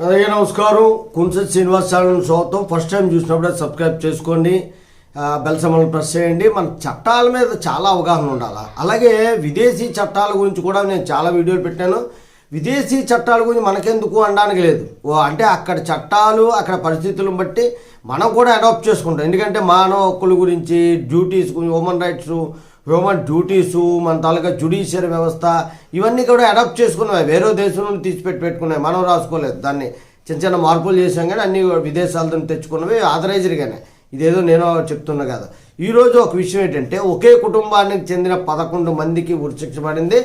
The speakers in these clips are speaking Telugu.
అలాగే నమస్కారం. కుంసత్ శ్రీనివాస్ ఛానల్ స్వాగతం. ఫస్ట్ టైం చూసినప్పుడే సబ్స్క్రైబ్ చేసుకోండి. బెల్ సమలు ప్రెస్ చేయండి. మన చట్టాల మీద చాలా అవగాహన ఉండాలి? అలాగే విదేశీ చట్టాల గురించి కూడా నేను చాలా వీడియోలు పెట్టాను. విదేశీ చట్టాల గురించి మనకెందుకు అనడానికి లేదు. ఓ అంటే అక్కడ చట్టాలు అక్కడ పరిస్థితులను బట్టి మనం కూడా అడాప్ట్ చేసుకుంటాం. ఎందుకంటే మానవ హక్కుల గురించి డ్యూటీస్ గురించి హ్యూమన్ రైట్స్ హ్యూమన్ డ్యూటీస్ మన తాలూకా జుడిషియరీ వ్యవస్థ ఇవన్నీ కూడా అడాప్ట్ చేసుకున్నాయి. వేరే దేశం నుండి తీసిపెట్టి పెట్టుకున్నాయి. మనం రాసుకోలేదు దాన్ని. చిన్న చిన్న మార్పులు చేసాం కానీ అన్ని విదేశాలతో తెచ్చుకున్నవి ఆథరైజ్డ్గానే ఇదేదో నేను చెప్తున్నా కదా. ఈరోజు ఒక విషయం ఏంటంటే ఒకే కుటుంబానికి చెందిన పదకొండు మందికి ఉరిశిక్ష పడింది.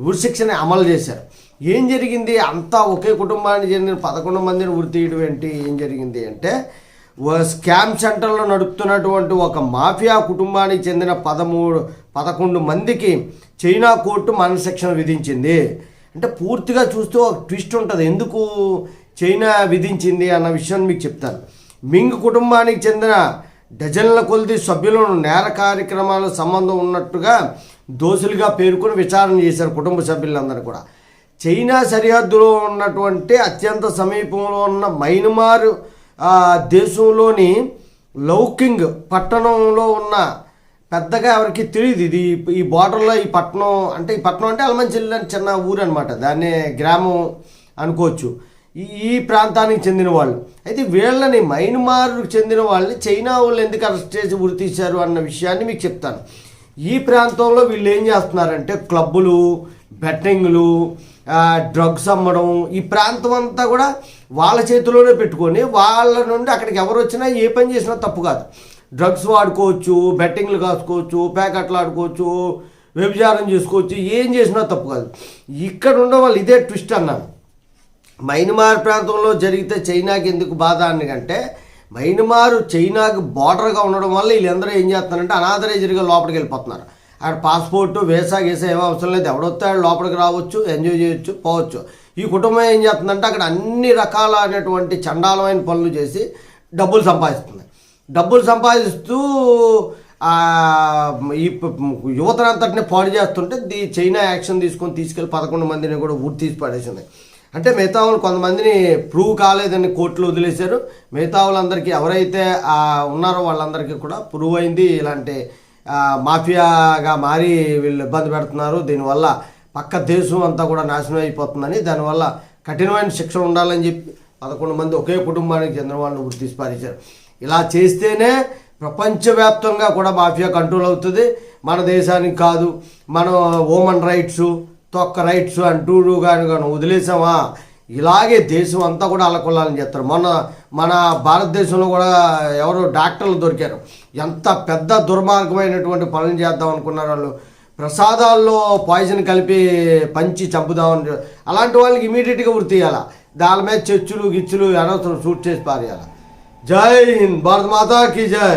ఉరిశిక్షని అమలు చేశారు. ఏం జరిగింది? అంతా ఒకే కుటుంబానికి చెందిన పదకొండు మందిని ఉరి తీయడం ఏంటి? ఏం జరిగింది అంటే స్కామ్ సెంటర్లో నడుపుతున్నటువంటి ఒక మాఫియా కుటుంబానికి చెందిన పదమూడు పదకొండు మందికి చైనా కోర్టు మరణశిక్షణ విధించింది. అంటే పూర్తిగా చూస్తే ఒక ట్విస్ట్ ఉంటుంది. ఎందుకు చైనా విధించింది అన్న విషయాన్ని మీకు చెప్తాను. మింగ్ కుటుంబానికి చెందిన డజన్ల కొలిది సభ్యులను నేర కార్యక్రమాల సంబంధం ఉన్నట్టుగా దోషులుగా పేర్కొని విచారణ చేశారు కుటుంబ సభ్యులందరూ కూడా. చైనా సరిహద్దులో ఉన్నటువంటి అత్యంత సమీపంలో ఉన్న మైనమారు దేశంలోని లౌకింగ్ పట్టణంలో ఉన్న పెద్దగా ఎవరికి తెలియదు ఇది ఈ బార్డర్లో ఈ పట్టణం అంటే ఈ పట్టణం అంటే అల్మన్ జిల్లా చిన్న ఊరు అనమాట దాన్ని గ్రామం అనుకోవచ్చు. ఈ ఈ ప్రాంతానికి చెందిన వాళ్ళు. అయితే వీళ్ళని మైన్మార్కు చెందిన వాళ్ళని చైనా వాళ్ళు ఎందుకు అరెస్ట్ చేసి ఉరి తీశారు అన్న విషయాన్ని మీకు చెప్తాను. ఈ ప్రాంతంలో వీళ్ళు ఏం చేస్తున్నారంటే క్లబ్బులు బెట్టింగ్లు డ్రగ్స్ అమ్మడం ఈ ప్రాంతం అంతా కూడా వాళ్ళ చేతిలోనే పెట్టుకొని వాళ్ళ నుండి అక్కడికి ఎవరు వచ్చినా ఏ పని చేసినా తప్పు కాదు. డ్రగ్స్ వాడుకోవచ్చు బెట్టింగ్లు కాసుకోవచ్చు ప్యాకెట్లు ఆడుకోవచ్చు వ్యభిచారం చేసుకోవచ్చు ఏం చేసినా తప్పు కాదు. ఇక్కడ ఉన్న వాళ్ళు ఇదే ట్విస్ట్ అన్నాను. మైన్మార్ ప్రాంతంలో జరిగితే చైనాకి ఎందుకు బాధ అంటే మైన్మార్ చైనాకు బార్డర్గా ఉండడం వల్ల వీళ్ళందరూ ఏం చేస్తున్నారంటే అనాథరైజర్గా లోపలికి వెళ్ళిపోతున్నారు. అక్కడ పాస్పోర్టు వీసా గీసా ఏమో అవసరం లేదు. ఎవడొస్తాడు లోపలికి రావచ్చు ఎంజాయ్ చేయొచ్చు పోవచ్చు. ఈ కుటుంబం ఏం చేస్తుందంటే అక్కడ అన్ని రకాలైనటువంటి చండాలమైన పనులు చేసి డబ్బులు సంపాదిస్తుంది. డబ్బులు సంపాదిస్తూ ఈ ప- యువతనంతటిని పాడు చేస్తుంటే దీ చైనా యాక్షన్ తీసుకొని తీసుకెళ్ళి పదకొండు మందిని కూడా ఊరి తీసి పడేసింది. అంటే మిగతా వాళ్ళు కొంతమందిని ప్రూవ్ కాలేదని కోర్టులో వదిలేశారు. మిగతా వాళ్ళందరికీ ఎవరైతే ఉన్నారో వాళ్ళందరికీ కూడా ప్రూవ్ అయింది ఇలాంటి మాఫియాగా మారి వీళ్ళు ఇబ్బంది పెడుతున్నారు. దీనివల్ల పక్క దేశం అంతా కూడా నాశనం అయిపోతుందని దానివల్ల కఠినమైన శిక్ష ఉండాలని చెప్పి పదకొండు మంది ఒకే కుటుంబానికి చెందిన వాళ్ళని ఉరి ఇలా చేస్తేనే ప్రపంచవ్యాప్తంగా కూడా మాఫియా కంట్రోల్ అవుతుంది. మన దేశానికి కాదు మనం ఓమన్ రైట్స్ తొక్క రైట్స్ అంటూ కానీ కానీ వదిలేసామా? ఇలాగే దేశం అంతా కూడా అలకొల్లాలని చేస్తారు. మొన్న మన భారతదేశంలో కూడా ఎవరు డాక్టర్లు దొరికారు. ఎంత పెద్ద దుర్మార్గమైనటువంటి పనులు చేద్దాం అనుకున్నారు వాళ్ళు. ప్రసాదాల్లో పాయిజన్ కలిపి పంచి చంపుదామని అలాంటి వాళ్ళకి ఇమీడియట్గా ఉరి తీయాల దాని మీద చర్చులు గిచ్చులు అనవసరం షూట్ చేసి పారేయాలి? జై హింద్ భారత మాతాకి జై!